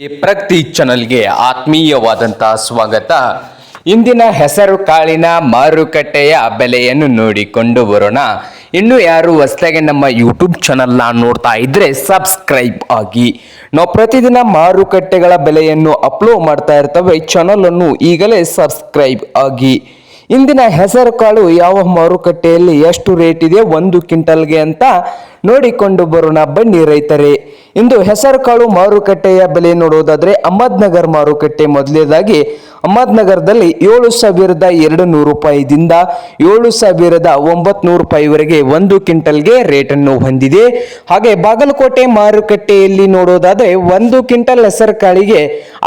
ಪ್ರಗತಿ ಚಾನಲ್ಗೆ ಆತ್ಮೀಯವಾದಂತಹ ಸ್ವಾಗತ. ಇಂದಿನ ಹೆಸರು ಕಾಳಿನ ಮಾರುಕಟ್ಟೆಯ ಬೆಲೆಯನ್ನು ನೋಡಿಕೊಂಡು ಬರೋಣ. ಇನ್ನು ಯಾರು ಹೊಸದಾಗಿ ನಮ್ಮ ಯೂಟ್ಯೂಬ್ ಚಾನಲ್ನ ನೋಡ್ತಾ ಇದ್ರೆ ಸಬ್ಸ್ಕ್ರೈಬ್ ಆಗಿ. ನಾವು ಪ್ರತಿದಿನ ಮಾರುಕಟ್ಟೆಗಳ ಬೆಲೆಯನ್ನು ಅಪ್ಲೋಡ್ ಮಾಡ್ತಾ ಇರ್ತವೆ. ಚಾನಲನ್ನು ಈಗಲೇ ಸಬ್ಸ್ಕ್ರೈಬ್ ಆಗಿ. ಇಂದಿನ ಹೆಸರು ಕಾಳು ಯಾವ ಮಾರುಕಟ್ಟೆಯಲ್ಲಿ ಎಷ್ಟು ರೇಟ್ ಇದೆ ಒಂದು ಕ್ವಿಂಟಲ್ಗೆ ಅಂತ ನೋಡಿಕೊಂಡು ಬರೋಣ ಬನ್ನಿ ರೈತರೇ. ಇಂದು ಹೆಸರು ಕಾಳು ಮಾರುಕಟ್ಟೆಯ ಬೆಲೆ ನೋಡೋದಾದ್ರೆ ಅಹಮದ್ನಗರ್ ಮಾರುಕಟ್ಟೆ ಮೊದಲನೇದಾಗಿ ಅಹಮದ್ನಗರದಲ್ಲಿ ಏಳು ಸಾವಿರದ ಎರಡು ನೂರು ರೂಪಾಯಿದಿಂದ ಏಳು ಸಾವಿರದ ಒಂಬತ್ತು ನೂರು ರೂಪಾಯಿವರೆಗೆ ಒಂದು ಕ್ವಿಂಟಲ್ಗೆ ರೇಟನ್ನು ಹೊಂದಿದೆ. ಹಾಗೆ ಬಾಗಲಕೋಟೆ ಮಾರುಕಟ್ಟೆಯಲ್ಲಿ ನೋಡೋದಾದರೆ ಒಂದು ಕ್ವಿಂಟಲ್ ಹೆಸರು ಕಾಳಿಗೆ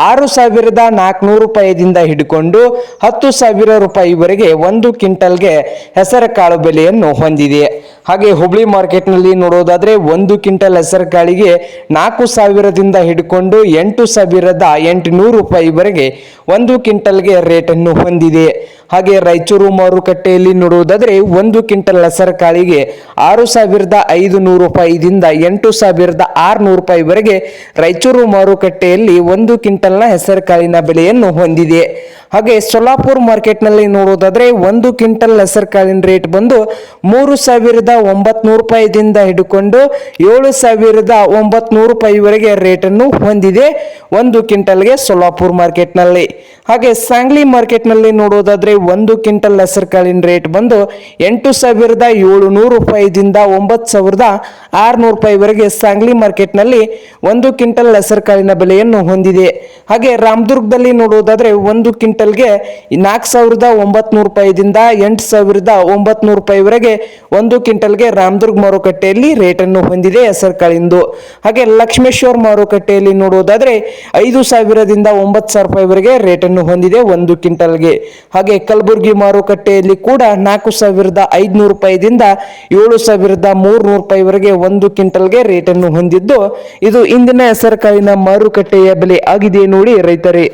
ಆರು ಸಾವಿರದ ನಾಲ್ಕುನೂರು ರೂಪಾಯಿದಿಂದ ಹಿಡ್ಕೊಂಡು ಹತ್ತು ಸಾವಿರ ರೂಪಾಯಿವರೆಗೆ ಒಂದು ಕ್ವಿಂಟಲ್ಗೆ ಹೆಸರು ಕಾಳು ಬೆಲೆಯನ್ನು ಹೊಂದಿದೆ. ಹಾಗೆ ಹುಬ್ಳಿ ಮಾರ್ಕೆಟ್ನಲ್ಲಿ ನೋಡೋದಾದ್ರೆ ಒಂದು ಕ್ವಿಂಟಲ್ ಹೆಸರು ಕಾಳಿಗೆ ನಾಲ್ಕು ಸಾವಿರದಿಂದ ಹಿಡ್ಕೊಂಡು ಎಂಟು ಸಾವಿರದ ಎಂಟುನೂರು ರೂಪಾಯಿವರೆಗೆ ಒಂದು ಕ್ವಿಂಟಲ್ಗೆ ರೇಟನ್ನು ಹೊಂದಿದೆ. ಹಾಗೆ ರಾಯಚೂರು ಮಾರುಕಟ್ಟೆಯಲ್ಲಿ ನೋಡುವುದಾದರೆ ಒಂದು ಕ್ವಿಂಟಲ್ ಹೆಸರು ಕಾಳಿಗೆ ಆರು ಸಾವಿರದ ಐದು ನೂರು ರೂಪಾಯಿದಿಂದ ಎಂಟು ಸಾವಿರದ ಆರುನೂರು ರೂಪಾಯಿವರೆಗೆ ರಾಯಚೂರು ಮಾರುಕಟ್ಟೆಯಲ್ಲಿ ಒಂದು ಕ್ವಿಂಟಲ್ನ ಹೆಸರು ಕಾಳಿನ ಬೆಲೆಯನ್ನು ಹೊಂದಿದೆ. ಹಾಗೆ ಸೊಲ್ಲಾಪುರ್ ಮಾರ್ಕೆಟ್ನಲ್ಲಿ ನೋಡೋದಾದ್ರೆ ಒಂದು ಕ್ವಿಂಟಲ್ ಹೆಸರು ಕಾಳಿನ ರೇಟ್ ಬಂದು ಮೂರು ಸಾವಿರದ ಒಂಬತ್ನೂರು ರೂಪಾಯಿದಿಂದ ಹಿಡ್ಕೊಂಡು ಏಳು ಸಾವಿರದ ಒಂಬತ್ನೂರು ರೂಪಾಯಿವರೆಗೆ ರೇಟನ್ನು ಹೊಂದಿದೆ ಒಂದು ಕ್ವಿಂಟಲ್ಗೆ ಸೊಲ್ಲಾಪುರ್ ಮಾರ್ಕೆಟ್ನಲ್ಲಿ. ಹಾಗೆ ಸಾಂಗ್ಲಿ ಮಾರ್ಕೆಟ್ನಲ್ಲಿ ನೋಡೋದಾದ್ರೆ ಒಂದು ಕ್ವಿಂಟಲ್ ಹೆಸರು ಕಾಳಿನ ರೇಟ್ ಬಂದು ಎಂಟು ಸಾವಿರದ ಏಳುನೂರು ರೂಪಾಯಿದಿಂದ ಒಂಬತ್ತು ಸಾವಿರದ ಆರುನೂರು ರೂಪಾಯಿವರೆಗೆ ಸಾಂಗ್ಲಿ ಮಾರ್ಕೆಟ್ನಲ್ಲಿ ಒಂದು ಕ್ವಿಂಟಲ್ ಹೆಸರು ಕಾಳಿನ ಬೆಲೆಯನ್ನು ಹೊಂದಿದೆ. ಹಾಗೆ ರಾಮದುರ್ಗದಲ್ಲಿ ನೋಡೋದಾದ್ರೆ ಒಂದು ಕ್ವಿಂಟಲ್ಗೆ ನಾಲ್ಕು ಸಾವಿರದ ಒಂಬತ್ನೂರು ರೂಪಾಯಿದಿಂದ ಎಂಟು ಸಾವಿರದ ಒಂಬತ್ನೂರು ರೂಪಾಯಿವರೆಗೆ ಒಂದು ಕ್ವಿಂಟಲ್ಗೆ ರಾಮದುರ್ಗ ಮಾರುಕಟ್ಟೆಯಲ್ಲಿ ರೇಟನ್ನು ಹೊಂದಿದೆ ಹೆಸರು ಕಾಳಿಂದು ಹಾಗೆ ಲಕ್ಷ್ಮೇಶ್ವರ ಮಾರುಕಟ್ಟೆಯಲ್ಲಿ ನೋಡುವುದಾದರೆ ಐದು ಸಾವಿರದಿಂದ ಒಂಬತ್ತು ಸಾವಿರ ರೂಪಾಯಿವರೆಗೆ ರೇಟನ್ನು ಹೊಂದಿದೆ ಒಂದು ಕ್ವಿಂಟಲ್ಗೆ. ಹಾಗೆ ಕಲಬುರಗಿ ಮಾರುಕಟ್ಟೆಯಲ್ಲಿ ಕೂಡ ನಾಲ್ಕು ಸಾವಿರದ ಐದುನೂರು ರೂಪಾಯಿದಿಂದ ಏಳು ಸಾವಿರದ ಮೂರುನೂರು ರೂಪಾಯಿವರೆಗೆ ಒಂದು ಕ್ವಿಂಟಲ್ಗೆ ರೇಟನ್ನು ಹೊಂದಿದ್ದು, ಇದು ಇಂದಿನ ಹೆಸರುಕಾಳಿನ ಮಾರುಕಟ್ಟೆಯ ಬೆಲೆ ಆಗಿದೆ ನೋಡಿ ರೈತರೇ.